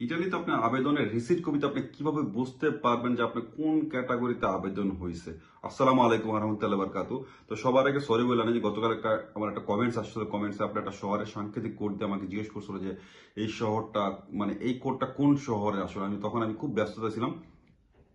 ইটালিতে আপনার আবেদনের রিসিট কবিতা আপনি কীভাবে বুঝতে পারবেন যে আপনি কোন ক্যাটাগরিতে আবেদন হয়েছে আসসালামু আলাইকুম রহমতুল্লাহ বারকাতু তো সবার আগে সরি বললেন যে গতকাল একটা আমার একটা কমেন্টস আসছিল কমেন্টসে আপনি একটা শহরের সাংকেতিক কোড দিয়ে আমাকে জিজ্ঞেস করছিল যে এই শহরটা মানে এই কোডটা কোন শহরে? আসলে আমি তখন আমি খুব ব্যস্ততা ছিলাম।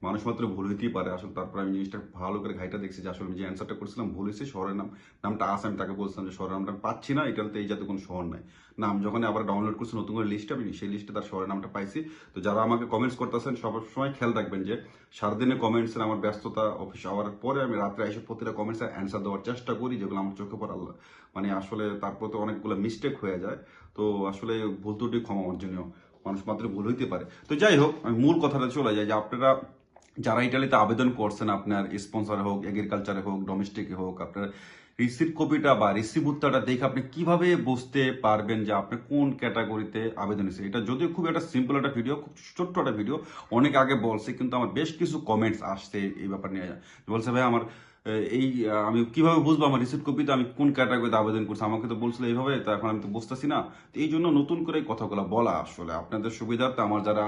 মানুষ মাত্র ভুল হইতেই পারে। আসলে তারপর আমি জিনিসটা ভালো করে ঘাইটা দেখছি যে আসলে আমি যে অ্যান্সারটা করছিলাম ভুল হয়েছে শহরের নাম, নামটা আছে, আমি তাকে বলছিলাম যে শহরের নামটা পাচ্ছি না, এটাতে এই জাতীয় কোনো শহর নাই। নাম যখন আবার ডাউনলোড করছি, নতুন করে লিস্ট আমি, সেই লিস্টে তার শহরের নামটা পাইছি। তো যারা আমাকে কমেন্টস করতেছেন সব সময় খেয়াল রাখবেন যে সারাদিনে কমেন্টসের আমার ব্যস্ততা অফিস আওয়ার পরে আমি রাত্রে এসে প্রতিটা কমেন্টসের অ্যান্সার দেওয়ার চেষ্টা করি, যেগুলো আমার চোখে পড়ে। আল্লাহ মানে আসলে তারপর তো অনেকগুলো মিস্টেক হয়ে যায়। তো আসলে ভুল ত্রুটি ক্ষমা অর্জনীয়। মানুষ মাত্র ভুল হইতে পারে। তো যাই হোক, আমি মূল কথাটা চলে যায় যে আপনারা যারা ইটালিতে আবেদন করছেন, আপনার স্পন্সর হোক এগ্রিকালচারে হোক ডোমেস্টিকে হোক, আপনার রিসিভ কপিটা বা রিসিভ উত্তরটা দেখে আপনি কীভাবে বুঝতে পারবেন যে আপনি কোন ক্যাটাগরিতে আবেদন হয়েছে? এটা যদিও খুব একটা সিম্পল একটা ভিডিও খুব ছোট্ট একটা ভিডিও অনেক আগে বলছে, কিন্তু আমার বেশ কিছু কমেন্টস আসছে এই ব্যাপার নিয়ে। বলছে, ভাই, আমার এই আমি কীভাবে বুঝব আমার রিসিভ কপিতে আমি কোন ক্যাটাগরিতে আবেদন করছি? আমাকে তো বলছিল এইভাবে, তো এখন আমি তো বুঝতেছি না। তো এই জন্য নতুন করে কথাগুলো বলা আসলে। আপনাদের সুবিধার্থে আমার যারা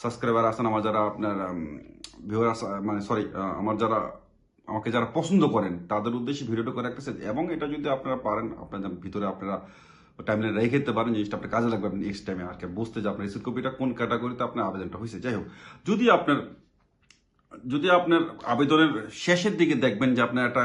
সাবস্ক্রাইবার আছেন, আমার যারা আপনার ভিউয়ার মানে সরি আমার যারা, আমাকে যারা পছন্দ করেন, তাদের উদ্দেশ্যে ভিডিওটা করে রাখতেছে এবং এটা যদি আপনারা পারেন, আপনাদের ভিতরে আপনারা টাইমলাইন রেখে দিতে পারেন, জিনিসটা আপনার কাজে লাগবে, আপনি নেক্সট টাইমে আর বুঝতে যে আপনার রিসিভ কপিটা কোন ক্যাটাগরিতে আপনার আবেদনটা হয়েছে। যাই হোক, যদি আপনার যদি আপনার আবেদনের শেষের দিকে দেখবেন যে আপনার একটা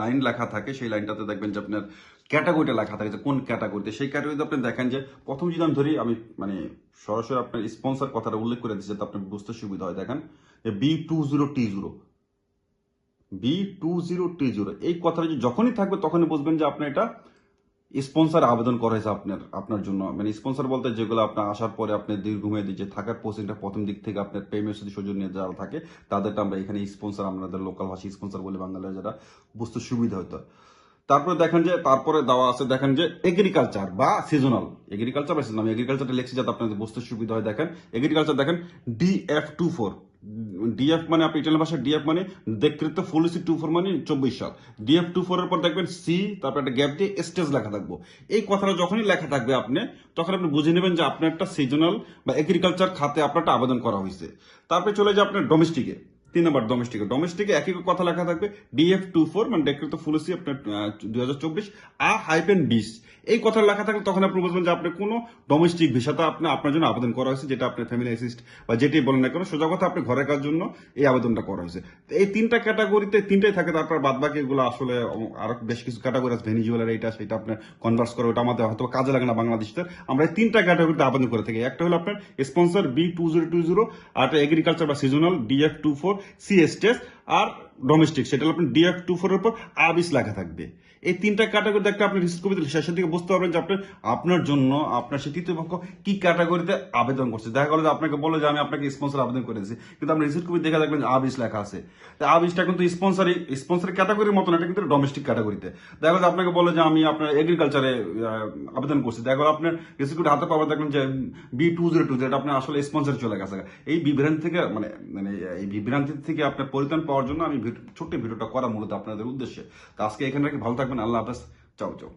লাইন লেখা থাকে, সেই লাইনটাতে দেখবেন যে আপনার ক্যাটাগরিটা লেখা থাকে যে কোন ক্যাটাগরিতে সেই ক্যাটাগরিতে আপনি দেখেন যে প্রথম যদি আমি ধরি, আমি মানে সরাসরি আপনার স্পন্সর কথাটা উল্লেখ করে দিচ্ছি যাতে আপনার বুঝতে সুবিধা হয়। দেখেন B two zero T zero B two zero T zero এই কথাটা যখনই থাকবে তখনই বুঝবেন যে আপনার এটা স্পন্সর আবেদন করা হয়েছে আপনার আপনার জন্য। মানে স্পন্সর বলতে যেগুলো আপনার আসার পরে আপনার দীর্ঘমেয়াদী যে থাকার প্রসেসটা প্রথম দিক থেকে আপনার প্রেমের সাথে সৌজন্য যারা থাকে, তাদেরটা আমরা এখানে স্পন্সর আমাদের লোকাল ভাষী স্পন্সর বলে বাংলায় যারা বুঝতে সুবিধা হতো। তারপরে দেখেন যে, তারপরে দেওয়া আছে, দেখেন যে এগ্রিকালচার বা সিজনাল এগ্রিকালচার বা সিজনাল এগ্রিকালচারটা লিখছি যাতে আপনাদের বুঝতে সুবিধা হয়, দেখেন। এগ্রিকালচার দেখেন ডিএফ টু ফোর ডিএফ মানে আপনি ইটালিয়ান ভাষায় ডিএফ মানে দেখতে ফুল সি টু ফোর মানে চব্বিশ সাল। ডিএফ টু ফোর এর পর দেখবেন সি তারপর একটা গ্যাপ দিয়ে স্টেজ লেখা থাকব। এই কথাটা যখনই লেখা থাকবে আপনি, তখন আপনি বুঝে নেবেন যে আপনার একটা সিজনাল বা এগ্রিকালচার খাতে আপনার একটা আবেদন করা হয়েছে। তারপরে চলে যায় আপনার ডোমেস্টিকে তিন নম্বর ডোমেস্টিকে ডোমেস্টিকে একই কথা লেখা থাকবে ডিএফ টু ফোর মানে ডেক্রিত ফুলসি আপনার চব্বিশ, আ হাইপেন বিশ এই কথা লেখা থাকলে তখন আপনি বুঝবেন যে আপনি কোনো ডোমেস্টিক ভিসাটা আপনি, আপনার জন্য আবেদন করা হয়েছে, যেটা আপনার ফ্যামিলি অ্যাসিস্ট বা যেটাই বলেন না কেন, সোজা কথা আপনি ঘরে কাজ জন্য এই আবেদনটা করা হয়েছে। এই তিনটা ক্যাটাগরিতে তিনটাই থাকে, তারপর বাদ বাকি এগুলো আসলে আরও বেশ কিছু ক্যাটাগরি আছে ভেনিজুয়েলার এইটা সেটা আপনার কনভার্স করে, ওটা আমাদের হয়তো কাজে লাগে না বাংলাদেশের আমরা এই তিনটা ক্যাটাগরিতে আবেদন করে থাকি। একটা হলো আপনার sponsor B two zero two zero আর এগ্রিকালচার বা seasonal DF two four CSTS আর ডোমেস্টিক সেটা হলো আপনার ডিএফ টু ফোর এর পর আবিস লেখা থাকবে। এই তিনটা ক্যাটাগরি দেখতে আপনি রিসিভ কবিতা শেষের দিকে বুঝতে পারবেন যে আপনি আপনার জন্য, আপনার সে তৃতীয় পক্ষ কি ক্যাটাগরিতে আবেদন করছে। দেখা গেলো যে আপনাকে বলে যে আমি আপনাকে স্পন্সর আবেদন করেছি, কিন্তু আপনি রিসিভ কবি দেখে দেখবেন যে আবিস লেখা আছে। তো আবিসটা কিন্তু স্পন্সরই স্পন্সর ক্যাটাগরির মতন, এটা কিন্তু ডোমেস্টিক ক্যাটাগরিতে দেখা গেলো আপনাকে বলে যে আমি আপনার এগ্রিকালচারে আবেদন করছি। দেখা গেলো আপনার রিসিভ কবি হাতে পাবেন দেখবেন যে বি টু জিরো টু যেটা আপনার আসলে স্পন্সর চলে গেছে। এই বিভ্রান্তি থেকে মানে মানে এই বিভ্রান্তি থেকে আপনার পরিত্রাণ পাওয়ার জন্য আমি ছোট্ট ভিডিওটা করা মূলত আপনাদের উদ্দেশ্যে। তো আজকে এখানে রেখে। ভালো থাকবেন। আল্লাহ হাফেজ। চাও চাও।